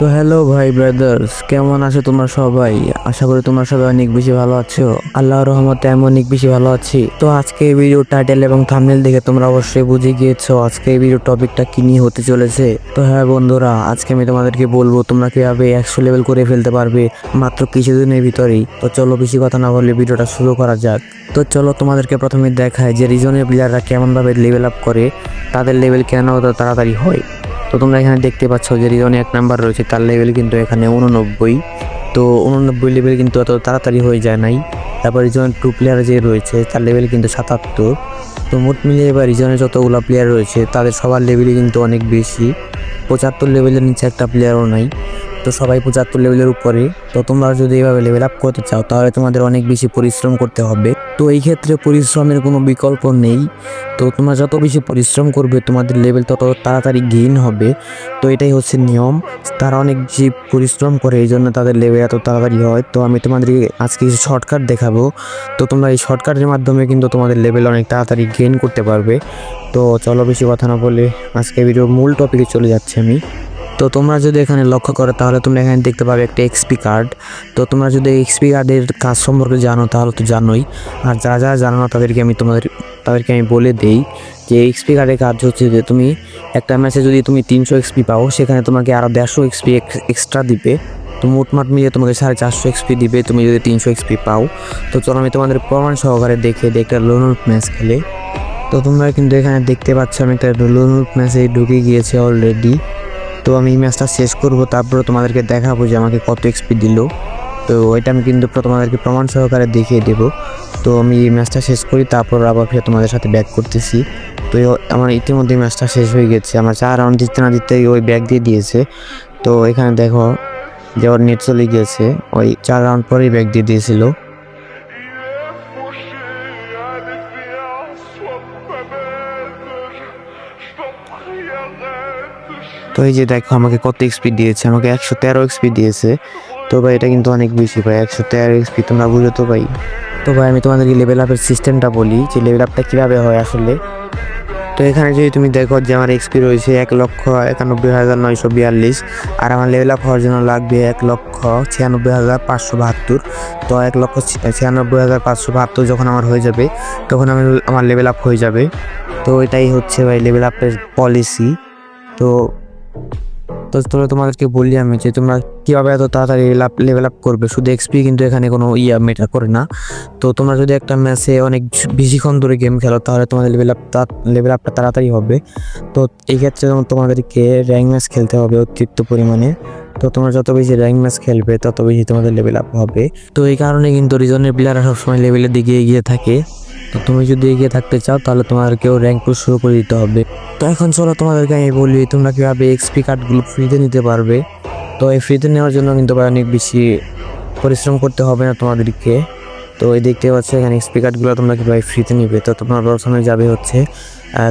তো হ্যালো ভাই ব্রাদার্স কেমন আছো তোমরা সবাই? আশা করি তোমরা সবাই অনেক বেশি ভালো আছো। আল্লাহর রহমতে আমি অনেক বেশি ভালো আছি। তো আজকে এই ভিডিও টাইটেল এবং থাম্বনেল দেখে তোমরা অবশ্যই বুঝে গিয়েছো আজকে এই ভিডিও টপিকটা কি নিয়ে হতে চলেছে। তো হ্যাঁ বন্ধুরা, আজকে আমি তোমাদেরকে বলব তোমরা কীভাবে একশো লেভেল করে ফেলতে পারবে মাত্র কিছুদিনের ভিতরেই। তো চলো বেশি কথা না বলে ভিডিওটা শুরু করা যাক। তো চলো তোমাদেরকে প্রথমে দেখায় যে রিজনের প্লেয়াররা কেমনভাবে লেভেল আপ করে, তাদের লেভেল কেন তাড়াতাড়ি হয়। তো তোমরা এখানে দেখতে পাচ্ছ যে রিজনে এক নাম্বার রয়েছে, তার লেভেল কিন্তু এখানে উননব্বই তো উননব্বই লেভেল কিন্তু অত তাড়াতাড়ি হয়ে যায় নাই। তারপর রিজন টু প্লেয়ার যে রয়েছে, তার লেভেল কিন্তু সাতাত্তর। তো মোট মিলিয়ে এবার রিজনে যতগুলো প্লেয়ার রয়েছে, তাদের সবার লেভেলই কিন্তু অনেক বেশি। পঁচাত্তর লেভেলের নিচে একটা প্লেয়ারও নাই। তো সবাই পঁচাত্তর লেভেলের উপরে। তো তোমরা যদি এভাবে লেভেল আপ করতে চাও, তাহলে তোমাদের অনেক বেশি পরিশ্রম করতে হবে। তো এই ক্ষেত্রে পরিশ্রমের কোনো বিকল্প নেই। তো তোমরা যত বেশি পরিশ্রম করবে, তোমাদের লেভেল তত তাড়াতাড়ি গেইন হবে। তো এটাই হচ্ছে নিয়ম। তারা অনেক বেশি পরিশ্রম করে, এই জন্য তাদের লেভেল এত তাড়াতাড়ি হয়। তো আমি তোমাদেরকে আজকে কিছু শর্টকাট দেখাবো। তো তোমরা এই শর্টকাটের মাধ্যমে কিন্তু তোমাদের লেভেল অনেক তাড়াতাড়ি গেইন করতে পারবে। তো চলো বেশি কথা না বলে আজকে ভিডিও মূল টপিকে চলে যাচ্ছি আমি। তো তোমরা যদি এখানে লক্ষ্য করো, তাহলে তোমরা এখানে দেখতে পাবে একটা এক্সপি কার্ড তো তোমরা যদি এক্সপি কার্ডের কাজ সম্পর্কে জানো, তাহলে তো জানোই। আর যারা যারা জানো না, তাদেরকে আমি তোমাদের, তাদেরকে আমি বলে দেই যে এক্সপি কার্ডের কাজ হচ্ছে যে তুমি একটা ম্যাচে যদি তুমি তিনশো এক্সপি পাও, সেখানে তোমাকে আরও দেড়শো এক্সপি এক্সট্রা দিবে। তো মোটমাট মিলিয়ে তোমাকে সাড়ে চারশো এক্সপি দিবে তুমি যদি তিনশো এক্সপি পাও। তো চলো আমি তোমাদের প্রমাণ সহকারে দেখে দিয়ে একটা লোন ম্যাচ খেলে। তো তোমরা কিন্তু এখানে দেখতে পাচ্ছ, আমি একটা লোন ম্যাচে ঢুকে গিয়েছে অলরেডি তো আমি এই ম্যাচটা শেষ করব, তারপরে তোমাদেরকে দেখাবো যে আমাকে কত এক্সপি দিল। তো ওইটা আমি কিন্তু তোমাদেরকে প্রমাণ সহকারে দেখিয়ে দেবো। তো আমি এই ম্যাচটা শেষ করি, তারপর আবার ফিরে তোমাদের সাথে ব্যাক করতেছি। তো আমার ইতিমধ্যে ম্যাচটা শেষ হয়ে গেছে। আমার চার রাউন্ড দিতে না দিতে ওই ব্যাক দিয়ে দিয়েছে। তো এখানে দেখো যে ওর নেট চলে গিয়েছে। ওই চার রাউন্ড পরেই ব্যাক দিয়ে দিয়েছিল। তো এই যে দেখো, আমাকে কত এক্সপি দিয়েছে, আমাকে একশো তেরো এক্সপি দিয়েছে। তো ভাই, এটা কিন্তু অনেক বেশি ভাই, একশো তেরো এক্সপি তোমরা বুঝো তো ভাই। তো ভাই, আমি তোমাদেরকে লেভেল আপের সিস্টেমটা বলি, যে লেভেল আপটা কীভাবে হয় আসলে। তো এখানে যদি তুমি দেখো যে আমার এক্সপি রয়েছে এক লক্ষ একানব্বই হাজার নয়শো বিয়াল্লিশ, আর আমার লেভেল আপ হওয়ার জন্য লাগবে এক লক্ষ ছিয়ানব্বই হাজার পাঁচশো বাহাত্তর। তো এক লক্ষ ছিয়ানব্বই হাজার পাঁচশো বাহাত্তর যখন আমার হয়ে যাবে, তখন আমি আমার লেভেল আপ হয়ে যাবে। তো এটাই হচ্ছে ভাই লেভেল আপের পলিসি তো তো তোমাদেরকে বললি আমি যে তোমরা কীভাবে এত তাড়াতাড়ি লেভেল আপ করবে? শুধু এক্সপি কিন্তু এখানে কোনো ইয়া মেটার করে না। তো তোমরা যদি একটা ম্যাচে অনেক বেশিক্ষণ ধরে গেম খেলো, তাহলে তোমাদের লেভেল আপ লেভেল আপটা তাড়াতাড়ি হবে। তো এই ক্ষেত্রে তোমাদেরকে র্যাঙ্ক ম্যাচ খেলতে হবে অতিরিক্ত পরিমাণে। তো তোমরা যত বেশি র্যাঙ্ক ম্যাচ খেলবে, তত বেশি তোমাদের লেভেল আপ হবে। তো এই কারণে কিন্তু রিজনের প্লেয়াররা সবসময় লেভেলের দিকে এগিয়ে থাকে। তো তুমি যদি এগিয়ে থাকতে চাও, তাহলে তোমাদেরকেও র্যাঙ্ক পুশ শুরু করে দিতে হবে। তো এখন চলো তোমাদেরকে আমি বলি, তোমরা কীভাবে এক্সপি কার্ডগুলো ফ্রিতে নিতে পারবে। তো এই ফ্রিতে নেওয়ার জন্য কিন্তু অনেক বেশি পরিশ্রম করতে হবে না তোমাদেরকে। তো এই দেখতে পাচ্ছ, এখানে এক্সপি কার্ডগুলো তোমরা কীভাবে ফ্রিতে নিবে। তো তোমরা প্রথমে যাবে হচ্ছে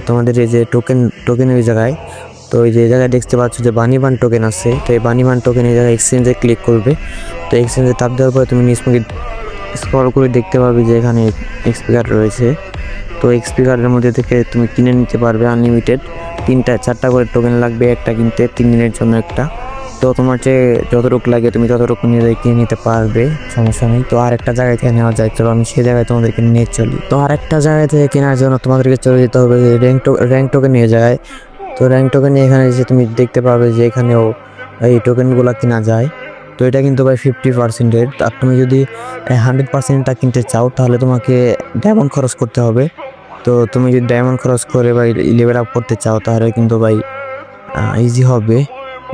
তোমাদের এই যে টোকেন টোকেন ওই জায়গায়। তো এই যে জায়গায় দেখতে পাচ্ছ যে বানিবান টোকেন আছে। তো এই বানিবান টোকেন এই জায়গায় এক্সচেঞ্জে ক্লিক করবে। তো এক্সচেঞ্জে তাপ দেওয়ার পরে তুমি নিচমুখী স্ক্রল করে দেখতে পাবে যে এখানে এক্সপি কার্ড রয়েছে। তো এক্সপি কার্ডের মধ্যে থেকে তুমি কিনে নিতে পারবে আনলিমিটেড তিনটা, চারটা করে টোকেন লাগবে, একটা কিনতে, তিন দিনের জন্য একটা। তো তোমার যে যতটুক লাগে তুমি ততটুকু নিয়ে কিনে নিতে পারবে, সমস্যা নেই। তো আরেকটা জায়গায় থেকে নেওয়া যায়, চলো আমি সেই জায়গায় তোমাদেরকে নিয়ে চলি। তো আরেকটা জায়গা থেকে কেনার জন্য তোমাদেরকে চলে যেতে হবে যে র্যাঙ্ক র্যাঙ্ক টোকেন নিয়ে যায় তো র্যাঙ্ক টোকেন এখানে এসে তুমি দেখতে পাবে যে এখানেও এই টোকেনগুলো কেনা যায়। তো এটা কিন্তু ভাই ফিফটি পার্সেন্টের আর তুমি যদি হান্ড্রেড পার্সেন্টটা কিনতে চাও, তাহলে তোমাকে ডায়মন্ড খরচ করতে হবে। তো তুমি যদি ডায়মন্ড খরচ করে ভাই লেভেল আপ করতে চাও, তাহলে কিন্তু ভাই ইজি হবে।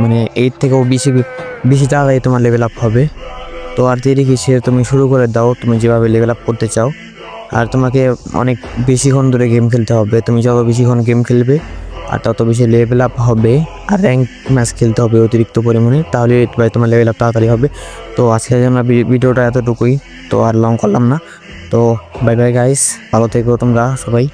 মানে এইট থেকেও বেশি বেশি তাড়াতাড়ি তোমার লেভেল আপ হবে। তো আর দেরি কিসে তুমি শুরু করে দাও, তুমি যেভাবে লেভেল আপ করতে চাও। আর তোমাকে অনেক বেশিক্ষণ ধরে গেম খেলতে হবে। তুমি যত বেশিক্ষণ গেম খেলবে আর তত বেশি লেভেল আপ হবে আর র্যাঙ্ক ম্যাচ খেলতে হবে অতিরিক্ত পরিমাণে, তাহলে তোমার লেভেল আপ তাড়াতাড়ি হবে। তো আজকে আমরা ভিডিওটা এতটুকুই, তো আর লং করলাম না। তো বাই বাই গাইস ভালো থেকো তোমরা সবাই।